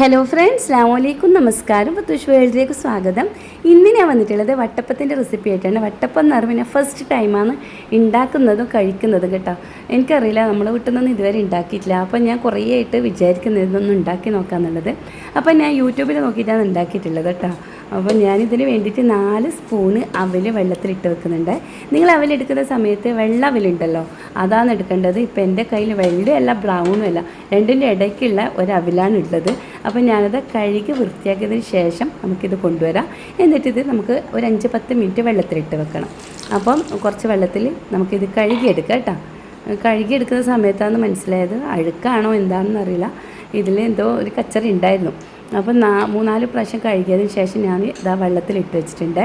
Hello friends സ്ലാമലൈക്കും നമസ്കാരം. പത്തുഷ് വേൾഡിലേക്ക് സ്വാഗതം. ഇന്ന് ഞാൻ വന്നിട്ടുള്ളത് വട്ടപ്പത്തിന്റെ റെസിപ്പി ആയിട്ടാണ്. വട്ടപ്പം എന്ന് പറഞ്ഞാൽ ഫസ്റ്റ് ടൈമാണ് ഉണ്ടാക്കുന്നതും കഴിക്കുന്നതും കേട്ടോ. എനിക്കറിയില്ല നമ്മളെ വീട്ടിൽ ഇതുവരെ ഉണ്ടാക്കിയിട്ടില്ല. അപ്പോൾ ഞാൻ കുറേ ആയിട്ട് വിചാരിക്കുന്നതൊന്നും ഉണ്ടാക്കി നോക്കാമെന്നുള്ളത് അപ്പോൾ ഞാൻ യൂട്യൂബിൽ നോക്കിയിട്ടാണ് ഉണ്ടാക്കിയിട്ടുള്ളത് കേട്ടോ. അപ്പോൾ ഞാനിതിന് വേണ്ടിയിട്ട് നാല് സ്പൂണ് അവൽ വെള്ളത്തിലിട്ട് വെക്കുന്നുണ്ട്. നിങ്ങൾ അവലെടുക്കുന്ന സമയത്ത് വെള്ള അവലുണ്ടല്ലോ അതാണ് എടുക്കേണ്ടത്. ഇപ്പോൾ എന്റെ കയ്യിൽ വെള്ളയല്ല ബ്രൗണും അല്ല. രണ്ടിന്റെ ഇടയ്ക്കുള്ള ഒരു ഉള്ളത്. അപ്പോൾ ഞാനത് കഴുകി വൃത്തിയാക്കിയതിന് ശേഷം നമുക്കിത് കൊണ്ടുവരാം. എന്നിട്ടിത് നമുക്ക് ഒരു അഞ്ച് പത്ത് മിനിറ്റ് വെള്ളത്തിലിട്ട് വെക്കണം. അപ്പം കുറച്ച് വെള്ളത്തിൽ നമുക്കിത് കഴുകിയെടുക്കാം കേട്ടോ. കഴുകിയെടുക്കുന്ന സമയത്താണ് മനസ്സിലായത് അഴുക്കാണോ എന്താണെന്നറിയില്ല ഇതിൽ എന്തോ ഒരു കച്ചറ ഉണ്ടായിരുന്നു. അപ്പം നാ മൂന്നാൽ പ്രാവശ്യം കഴുകിയതിന് ശേഷം ഞാൻ ഇതാ വെള്ളത്തിലിട്ട് വെച്ചിട്ടുണ്ട്.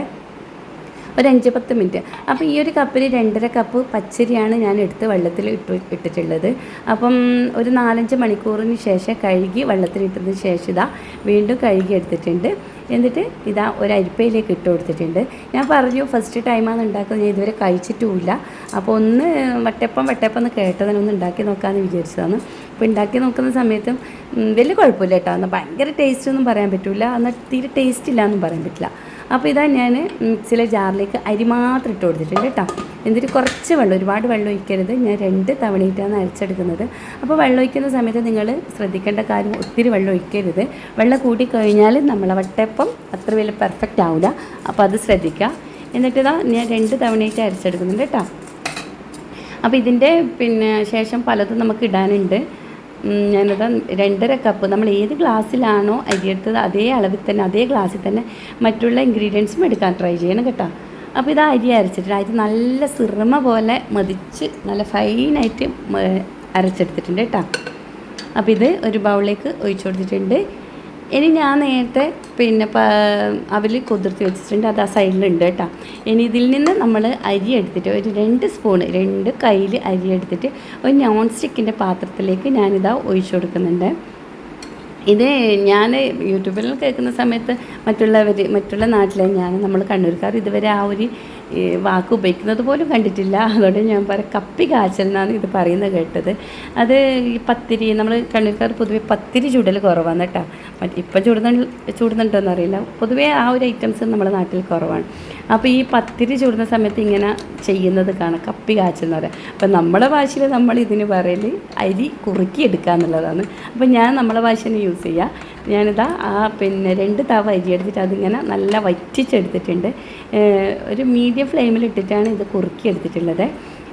ഒരു അഞ്ച് പത്ത് മിനിറ്റ്. അപ്പോൾ ഈ ഒരു കപ്പിൽ രണ്ടര കപ്പ് പച്ചരിയാണ് ഞാൻ എടുത്ത് വെള്ളത്തിൽ ഇട്ട് ഇട്ടിട്ടുള്ളത്. അപ്പം ഒരു നാലഞ്ച് മണിക്കൂറിന് ശേഷം കഴുകി വെള്ളത്തിലിട്ടതിന് ശേഷം ഇതാ വീണ്ടും കഴുകി എടുത്തിട്ടുണ്ട്. എന്നിട്ട് ഇതാ ഒരു അരിപ്പയിലേക്ക് ഇട്ട് കൊടുത്തിട്ടുണ്ട്. ഞാൻ പറഞ്ഞു ഫസ്റ്റ് ടൈമാണ് ഉണ്ടാക്കുന്നത്. ഞാൻ ഇതുവരെ കഴിച്ചിട്ടുമില്ല. അപ്പോൾ ഒന്ന് വട്ടപ്പം വട്ടപ്പം എന്ന് കേട്ടതിന് ഒന്ന് ഉണ്ടാക്കി നോക്കാമെന്ന് വിചാരിച്ചതാണ്. അപ്പോൾ ഉണ്ടാക്കി നോക്കുന്ന സമയത്തും വലിയ കുഴപ്പമില്ല കേട്ടോ. എന്നാൽ ഭയങ്കര ടേസ്റ്റ് ഒന്നും പറയാൻ പറ്റില്ല എന്നാൽ തീരെ ടേസ്റ്റ് ഇല്ല എന്നും പറയാൻ പറ്റില്ല. അപ്പോൾ ഇതാ ഞാൻ മിക്സിയിലെ ജാറിലേക്ക് അരി മാത്രം ഇട്ട് കൊടുത്തിട്ടുണ്ട് കേട്ടോ. എന്നിട്ട് കുറച്ച് വെള്ളം ഒരുപാട് വെള്ളം ഒഴിക്കരുത്. ഞാൻ രണ്ട് തവണയിട്ടാണ് അരച്ചെടുക്കുന്നത്. അപ്പോൾ വെള്ളം ഒഴിക്കുന്ന സമയത്ത് നിങ്ങൾ ശ്രദ്ധിക്കേണ്ട കാര്യം ഒത്തിരി വെള്ളം ഒഴിക്കരുത്. വെള്ളം കൂട്ടിക്കഴിഞ്ഞാൽ നമ്മളെ വട്ടയപ്പം അത്ര വലിയ പെർഫെക്റ്റ് ആവില്ല അപ്പോൾ അത് ശ്രദ്ധിക്കുക എന്നിട്ട് ഇതാ ഞാൻ രണ്ട് തവണയായിട്ട് അരച്ചെടുക്കുന്നുണ്ട് കേട്ടോ. അപ്പോൾ ഇതിന്റെ പിന്നെ ശേഷം പലതും നമുക്ക് ഇടാനുണ്ട്. ഞാനത് രണ്ടര കപ്പ് നമ്മൾ ഏത് ഗ്ലാസ്സിലാണോ അരിയെടുത്തത് അതേ അളവിൽ തന്നെ അതേ ഗ്ലാസ്സിൽ തന്നെ മറ്റുള്ള ഇൻഗ്രീഡിയൻസും എടുക്കാൻ ട്രൈ ചെയ്യണം കേട്ടോ. അപ്പോൾ ഇത് അരി അരച്ചിട്ടുണ്ട് അരി നല്ല സിറമ പോലെ മതിച്ച് നല്ല ഫൈനായിട്ട് അരച്ചെടുത്തിട്ടുണ്ട് കേട്ടോ. അപ്പോൾ ഇത് ഒരു ബൗളിലേക്ക് ഒഴിച്ചു കൊടുത്തിട്ടുണ്ട്. ഇനി ഞാൻ നേരത്തെ പിന്നെ അവൽ കുതിർത്തി വെച്ചിട്ടുണ്ട് അത് ആ സൈഡിലുണ്ട് കേട്ടോ. ഇനി ഇതിൽ നിന്ന് നമ്മൾ അരി എടുത്തിട്ട് ഒരു രണ്ട് സ്പൂണ് രണ്ട് കയ്യിൽ അരി എടുത്തിട്ട് ഒരു നോൺ സ്റ്റിക്കിന്റെ പാത്രത്തിലേക്ക് ഞാനിതാ ഒഴിച്ചു കൊടുക്കുന്നുണ്ട്. ഇത് ഞാൻ യൂട്യൂബിൽ കേൾക്കുന്ന സമയത്ത് മറ്റുള്ളവർ മറ്റുള്ള നാട്ടിലെ ഞാൻ നമ്മൾ കണ്ണൂർക്കാർ ഇതുവരെ ആ ഒരു വാക്ക് ഉപയോഗിക്കുന്നത് പോലും കണ്ടിട്ടില്ല. അതുകൊണ്ട് ഞാൻ പറയാം കപ്പി കാച്ചൽ എന്നാണ് ഇത് പറയുന്നത് കേട്ടത്. അത് ഈ പത്തിരി നമ്മൾ കണ്ണൂർക്കാർ പൊതുവെ പത്തിരി ചൂടൽ കുറവാണ് കേട്ടോ. ഇപ്പം ചൂടുന്ന ചൂടുന്നുണ്ടോ എന്നറിയില്ല പൊതുവേ ആ ഒരു ഐറ്റംസ് നമ്മുടെ നാട്ടിൽ കുറവാണ്. അപ്പോൾ ഈ പത്തിരി ചൂടുന്ന സമയത്ത് ഇങ്ങനെ ചെയ്യുന്നത് കാണാം. കപ്പി കാച്ചെന്ന് പറയാം. അപ്പം നമ്മുടെ ഭാഷയിൽ നമ്മൾ ഇതിന് പറയൽ അരി കുറുക്കി എടുക്കുക എന്നുള്ളതാണ്. അപ്പം ഞാൻ നമ്മളെ ഭാഷ തന്നെ യൂസ് ചെയ്യുക ഞാനിതാ ആ പിന്നെ രണ്ട് തവ അരി എടുത്തിട്ട് അതിങ്ങനെ നല്ല വറ്റിച്ചെടുത്തിട്ടുണ്ട്. ഒരു മീഡിയം ഫ്ലെയിമിൽ ഇട്ടിട്ടാണ് ഇത് കുറുക്കി എടുത്തിട്ടുള്ളത്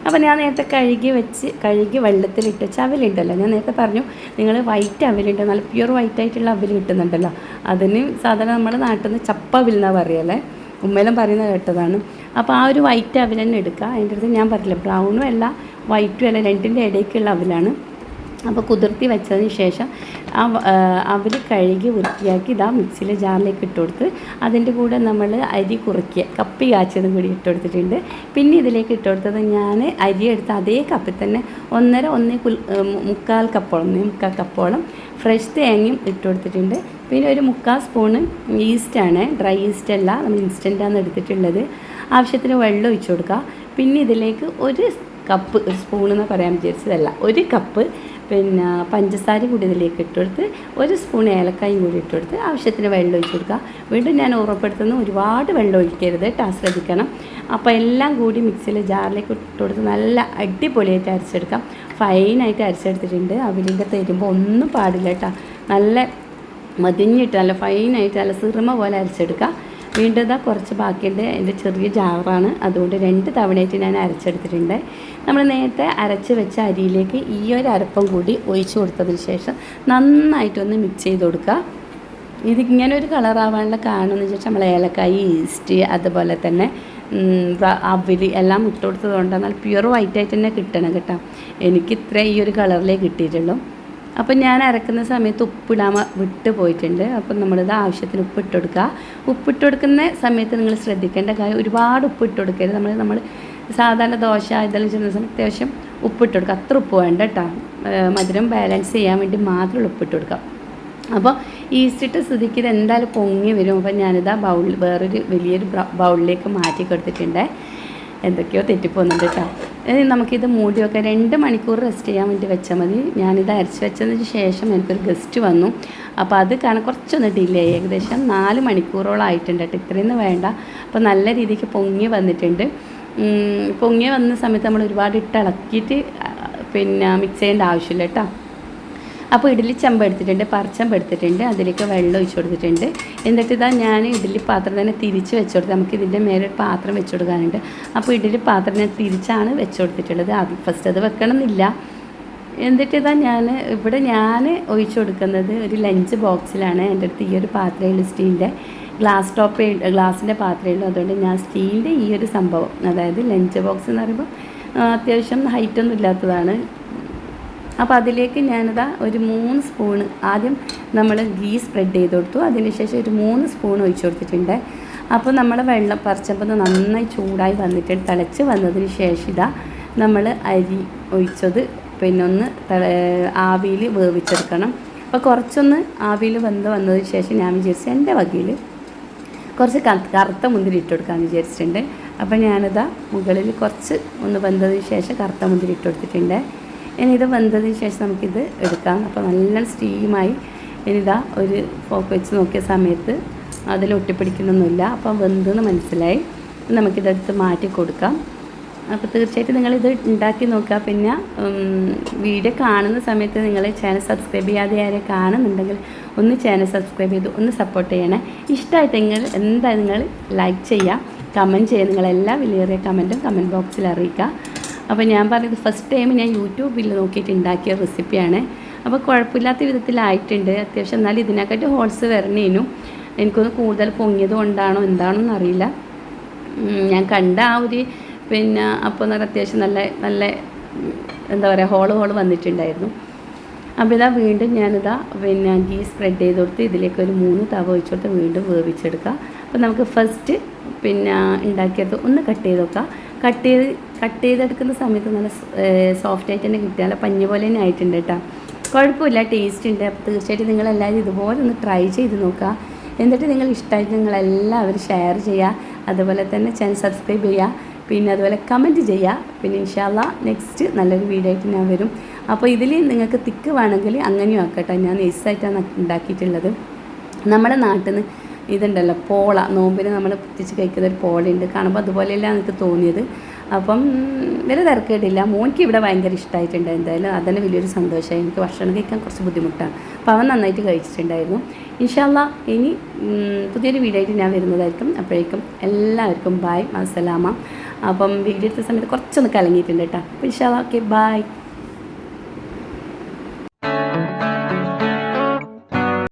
അപ്പോൾ ഞാൻ നേരത്തെ കഴുകി വെച്ച് കഴുകി വെള്ളത്തിലിട്ട് ചവലുണ്ടല്ലോ ഞാൻ നേരത്തെ പറഞ്ഞു നിങ്ങൾ വൈറ്റ് അവലുണ്ട്. നല്ല പ്യുർ വൈറ്റ് ആയിട്ടുള്ള അവൽ കിട്ടുന്നുണ്ടല്ലോ. അതിന് സാധാരണ നമ്മുടെ നാട്ടിൽ നിന്ന് ചപ്പ അവൽ എന്നാണ് പറയല്ലേ ഉമ്മേലും പറയുന്നത് കേട്ടതാണ്. അപ്പോൾ ആ ഒരു വൈറ്റ് അവിൽ തന്നെ എടുക്കുക. അതിന്റെ അടുത്ത് ഞാൻ പറഞ്ഞില്ല ബ്രൗണും അല്ല വൈറ്റും അല്ല രണ്ടിന്റെ ഇടയ്ക്കുള്ള അവിലാണ്. അപ്പോൾ കുതിർത്തി വെച്ചതിന് ശേഷം ആ അവൽ കഴുകി വൃത്തിയാക്കി ഇതാ മിക്സിയിലെ ജാറിലേക്ക് ഇട്ട് കൊടുത്ത് അതിന്റെ കൂടെ നമ്മൾ അരി കുറുക്കിയ കപ്പി കാച്ചതും കൂടി ഇട്ട് കൊടുത്തിട്ടുണ്ട്. പിന്നെ ഇതിലേക്ക് ഇട്ട് കൊടുത്തത് ഞാൻ അരി എടുത്ത് അതേ കപ്പിൽ തന്നെ ഒന്നര ഒന്നേ മുക്കാൽ കപ്പോളം മുക്കാൽ കപ്പോളം ഫ്രഷ് തേങ്ങയും ഇട്ട് കൊടുത്തിട്ടുണ്ട്. പിന്നെ ഒരു മുക്കാൽ സ്പൂണ് ഈസ്റ്റാണ്. ഡ്രൈ ഈസ്റ്റ് അല്ല നമ്മൾ ഇൻസ്റ്റന്റാണ് എടുത്തിട്ടുള്ളത്. ആവശ്യത്തിന് വെള്ളം ഒഴിച്ചു കൊടുക്കുക. പിന്നെ ഇതിലേക്ക് ഒരു കപ്പ് ഒരു സ്പൂൺ എന്ന് പറയാൻ വിചാരിച്ചതല്ല ഒരു കപ്പ് പിന്നെ പഞ്ചസാര കൂടി ഇതിലേക്ക് ഇട്ടുകൊടുത്ത് ഒരു സ്പൂൺ ഏലക്കായും കൂടി ഇട്ടുകൊടുത്ത് ആവശ്യത്തിന് വെള്ളം ഒഴിച്ചു കൊടുക്കുക. വീണ്ടും ഞാൻ ഉറപ്പെടുത്തുന്നു ഒരുപാട് വെള്ളം ഒഴിക്കരുത് കേട്ടോ. ശ്രദ്ധിക്കണം. അപ്പോൾ എല്ലാം കൂടി മിക്സിയിൽ ജാറിലേക്ക് ഇട്ടുകൊടുത്ത് നല്ല അടിപൊളിയായിട്ട് അരച്ചെടുക്കാം. ഫൈനായിട്ട് അരച്ചെടുത്തിട്ടുണ്ട്. അവരിന്റെ തരുമ്പോൾ ഒന്നും പാടില്ല കേട്ടോ. നല്ല മതിഞ്ഞിട്ട് നല്ല ഫൈനായിട്ട് നല്ല സിറുമ പോലെ അരച്ചെടുക്കുക. വീണ്ടും ഇതാ കുറച്ച് ബാക്കിയുണ്ട്. എന്റെ ചെറിയ ജാറാണ്. അതുകൊണ്ട് രണ്ട് തവണയായിട്ട് ഞാൻ അരച്ചെടുത്തിട്ടുണ്ട്. നമ്മൾ നേരത്തെ അരച്ച് വെച്ച അരിയിലേക്ക് ഈ ഒരു അരപ്പം കൂടി ഒഴിച്ചു കൊടുത്തതിന് ശേഷം നന്നായിട്ടൊന്ന് മിക്സ് ചെയ്ത് കൊടുക്കുക. ഇതിങ്ങനെ ഒരു കളറാവാനുള്ള കാരണം എന്ന് വെച്ചാൽ നമ്മൾ ഏലക്കായി ഈസ്റ്റ് അതുപോലെ തന്നെ അവൽ എല്ലാം ഇട്ട് കൊടുത്തത് പ്യുവർ വൈറ്റ് ആയിട്ട് തന്നെ കിട്ടണം കേട്ടോ. എനിക്ക് ഇത്ര ഈ ഒരു കളറിലേ കിട്ടിയിട്ടുള്ളൂ. അപ്പം ഞാൻ അരക്കുന്ന സമയത്ത് ഉപ്പിടാൻ വിട്ട് പോയിട്ടുണ്ട്. അപ്പം നമ്മളിത് ആവശ്യത്തിന് ഉപ്പിട്ട് കൊടുക്കുക ഉപ്പിട്ട് കൊടുക്കുന്ന സമയത്ത് നിങ്ങൾ ശ്രദ്ധിക്കേണ്ട കാര്യം ഒരുപാട് ഉപ്പിട്ട് കൊടുക്കരുത്. നമ്മൾ നമ്മൾ സാധാരണ ദോശ ഇതെല്ലാം ചെയ്യുന്ന സമയത്ത് അത്യാവശ്യം ഉപ്പിട്ട് കൊടുക്കുക അത്ര ഉപ്പ് വേണ്ട കേട്ടോ. മധുരം ബാലൻസ് ചെയ്യാൻ വേണ്ടി മാത്രമുള്ള ഉപ്പിട്ട് കൊടുക്കുക. അപ്പോൾ ഈസ്റ്റിട്ട് സ്ഥിതിക്ക് ഇത് എന്തായാലും പൊങ്ങി വരും. അപ്പോൾ ഞാനിതാ ബൗളിൽ വേറൊരു വലിയൊരു ബൗളിലേക്ക് മാറ്റി കൊടുത്തിട്ടുണ്ട്. എന്തൊക്കെയോ തെറ്റിപ്പോകുന്നുണ്ട് കേട്ടോ. നമുക്കിത് മൂടി വെക്കാം രണ്ട് മണിക്കൂർ റെസ്റ്റ് ചെയ്യാൻ വേണ്ടി വെച്ചാൽ മതി. ഞാനിത് അരച്ച് വെച്ചതിന് ശേഷം എനിക്കൊരു ഗസ്റ്റ് വന്നു. അപ്പോൾ അത് കാരണം കുറച്ചൊന്ന് ഡിലേ ആയി ഏകദേശം നാല് മണിക്കൂറോളം ആയിട്ടുണ്ട് കേട്ടോ. ഇത്രയൊന്നും വേണ്ട. അപ്പോൾ നല്ല രീതിക്ക് പൊങ്ങി വന്നിട്ടുണ്ട്. പൊങ്ങി വന്ന സമയത്ത് നമ്മൾ ഒരുപാട് ഇട്ട് ഇളക്കിയിട്ട് പിന്നെ മിക്സ് ചെയ്യേണ്ട ആവശ്യമില്ല കേട്ടോ. അപ്പോൾ ഇഡ്ഡലി ചെമ്പ് എടുത്തിട്ടുണ്ട് പറിച്ചമ്പ് എടുത്തിട്ടുണ്ട് അതിലേക്ക് വെള്ളം ഒഴിച്ചു കൊടുത്തിട്ടുണ്ട്. എന്നിട്ട് ഇതാ ഞാൻ ഇഡ്ഡലി പാത്രം തന്നെ തിരിച്ച് വെച്ചു കൊടുത്തത് നമുക്ക് ഇതിന്റെ മേലെ ഒരു പാത്രം വെച്ചു കൊടുക്കാനുണ്ട്. അപ്പോൾ ഇഡ്ഡലി പാത്രം ഞാൻ തിരിച്ചാണ് വെച്ചു കൊടുത്തിട്ടുള്ളത്. അത് ഫസ്റ്റ് അത് വെക്കണം എന്നില്ല എന്നിട്ട് ഇതാ ഞാൻ ഇവിടെ ഞാൻ ഒഴിച്ചു കൊടുക്കുന്നത് ഒരു ലഞ്ച് ബോക്സിലാണ് എന്റെ അടുത്ത് ഈ ഒരു പാത്രമുള്ളൂ സ്റ്റീലിന്റെ. ഗ്ലാസ് ടോപ്പ് ഗ്ലാസിന്റെ പാത്രമുള്ളൂ അതുകൊണ്ട് ഞാൻ സ്റ്റീലിന്റെ ഈ ഒരു സംഭവം അതായത് ലഞ്ച് ബോക്സ് എന്ന് പറയുമ്പോൾ അത്യാവശ്യം ഹൈറ്റൊന്നും ഇല്ലാത്തതാണ്. അപ്പോൾ അതിലേക്ക് ഞാനിതാ ഒരു മൂന്ന് സ്പൂണ് ആദ്യം നമ്മൾ ഗീ സ്പ്രെഡ് ചെയ്ത് കൊടുത്തു. അതിനുശേഷം ഒരു മൂന്ന് സ്പൂൺ ഒഴിച്ചു കൊടുത്തിട്ടുണ്ട്. അപ്പോൾ നമ്മൾ വെള്ളം പറിച്ചപ്പോൾ നന്നായി ചൂടായി വന്നിട്ട് തിളച്ച് വന്നതിന് ശേഷം ഇതാ നമ്മൾ അരി ഒഴിച്ചത് പിന്നെ ഒന്ന് ആവിയിൽ വേവിച്ചെടുക്കണം. അപ്പോൾ കുറച്ചൊന്ന് ആവിയിൽ വെന്ത് വന്നതിന് ശേഷം ഞാൻ വിചാരിച്ചു എന്റെ വകയിൽ കുറച്ച് കറുത്ത മുന്തിരി ഇട്ട് കൊടുക്കാമെന്ന് വിചാരിച്ചിട്ടുണ്ട്. അപ്പോൾ ഞാനിതാ മുകളിൽ കുറച്ച് ഒന്ന് വെന്തതിന് ശേഷം കറുത്ത മുന്തിരി ഇട്ട് കൊടുത്തിട്ടുണ്ട്. ഇനി ഇത് വെന്തതിന് ശേഷം നമുക്കിത് എടുക്കാം. അപ്പോൾ നല്ല സ്റ്റീമായി ഇനിതാ ഒരു ഫോക്ക് വെച്ച് നോക്കിയ സമയത്ത് അതിൽ ഒട്ടിപ്പിടിക്കുന്നൊന്നുമില്ല. അപ്പം വെന്തെന്ന് മനസ്സിലായി. നമുക്കിതെടുത്ത് മാറ്റി കൊടുക്കാം. അപ്പോൾ തീർച്ചയായിട്ടും നിങ്ങളിത് ഉണ്ടാക്കി നോക്കുക. പിന്നെ വീഡിയോ കാണുന്ന സമയത്ത് നിങ്ങൾ ചാനൽ സബ്സ്ക്രൈബ് ചെയ്യാതെ ആരെ കാണുന്നുണ്ടെങ്കിൽ ഒന്ന് ചാനൽ സബ്സ്ക്രൈബ് ചെയ്ത് ഒന്ന് സപ്പോർട്ട് ചെയ്യണേ. ഇഷ്ടമായിട്ട് നിങ്ങൾ എന്താ നിങ്ങൾ ലൈക്ക് ചെയ്യുക. കമന്റ് ചെയ്യുക. നിങ്ങളെല്ലാ വിലയേറിയ കമന്റും കമന്റ് ബോക്സിൽ അറിയിക്കുക. അപ്പോൾ ഞാൻ പറഞ്ഞത് ഫസ്റ്റ് ടൈം ഞാൻ യൂട്യൂബിൽ നോക്കിയിട്ട് ഉണ്ടാക്കിയ റെസിപ്പിയാണ് അപ്പോൾ കുഴപ്പമില്ലാത്ത വിധത്തിലായിട്ടുണ്ട്. അത്യാവശ്യം എന്നാലും ഇതിനെക്കാട്ടി ഹോൾസ് വരണേനു എനിക്കൊന്ന് കൂടുതൽ പൊങ്ങിയത് കൊണ്ടാണോ എന്താണോ അറിയില്ല. ഞാൻ കണ്ട ആ ഒരു പിന്നെ അപ്പോൾ നല്ല അത്യാവശ്യം നല്ല നല്ല എന്താ പറയുക ഹോൾ ഹോൾ വന്നിട്ടുണ്ടായിരുന്നു. അപ്പോൾ ഇതാ വീണ്ടും ഞാനിതാ പിന്നെ ഗീ സ്പ്രെഡ് ചെയ്ത് കൊടുത്ത് ഇതിലേക്ക് ഒരു മൂന്ന് തവ ഒഴിച്ചു കൊടുത്ത് വീണ്ടും വേവിച്ചെടുക്കുക. അപ്പോൾ നമുക്ക് ഫസ്റ്റ് പിന്നെ ഉണ്ടാക്കിയത് ഒന്ന് കട്ട് ചെയ്ത് വെക്കാം കട്ട് ചെയ്ത് കട്ട് ചെയ്തെടുക്കുന്ന സമയത്ത് നല്ല സോഫ്റ്റ് ആയിട്ട് തന്നെ കിട്ടുക. നല്ല പഞ്ഞ് പോലെ തന്നെ ആയിട്ടുണ്ട് കേട്ടോ. കുഴപ്പമില്ല ടേസ്റ്റ് ഉണ്ട്. അപ്പോൾ തീർച്ചയായിട്ടും നിങ്ങളെല്ലാവരും ഇതുപോലെ ഒന്ന് ട്രൈ ചെയ്ത് നോക്കുക. എന്നിട്ട് നിങ്ങൾ ഇഷ്ടമായിട്ട് നിങ്ങളെല്ലാവരും ഷെയർ ചെയ്യുക. അതുപോലെ തന്നെ ചാനൽ സബ്സ്ക്രൈബ് ചെയ്യുക. പിന്നെ അതുപോലെ കമന്റ് ചെയ്യുക. പിന്നെ ഇൻഷാല്ല നെക്സ്റ്റ് നല്ലൊരു വീഡിയോ ആയിട്ട് ഞാൻ വരും. അപ്പോൾ ഇതിൽ നിങ്ങൾക്ക് തിക്ക് വേണമെങ്കിൽ അങ്ങനെയും ആക്കട്ടെ ഞാൻ നൈസായിട്ടാണ് ഉണ്ടാക്കിയിട്ടുള്ളത്. നമ്മുടെ നാട്ടിൽ നിന്ന് ഇതുണ്ടല്ലോ പോള. നോമ്പിന് നമ്മൾ പൊത്തിച്ച് കഴിക്കുന്ന ഒരു പോളയുണ്ട്. കാണുമ്പോൾ അതുപോലെയല്ല എനിക്ക് തോന്നിയത്. അപ്പം വലിയ തിരക്കേടില്ല. മോനിക്ക് ഇവിടെ ഭയങ്കര ഇഷ്ടമായിട്ടുണ്ട് എന്തായാലും അതന്നെ വലിയൊരു സന്തോഷമായി എനിക്ക് ഭക്ഷണം കഴിക്കാൻ കുറച്ച് ബുദ്ധിമുട്ടാണ്. അപ്പോൾ അവൻ നന്നായിട്ട് കഴിച്ചിട്ടുണ്ടായിരുന്നു. ഇൻഷാല്ല ഇനി പുതിയൊരു വീഡിയോ ആയിട്ട് ഞാൻ വരുന്നതായിരിക്കും. അപ്പോഴേക്കും എല്ലാവർക്കും ബായ് അസ്സലാമ അപ്പം വീഡിയോ എടുത്ത സമയത്ത് കുറച്ചൊന്ന് കലങ്ങിയിട്ടുണ്ട് കേട്ടോ. അപ്പോൾ ഇൻഷാല്ല ഓക്കെ ബായ്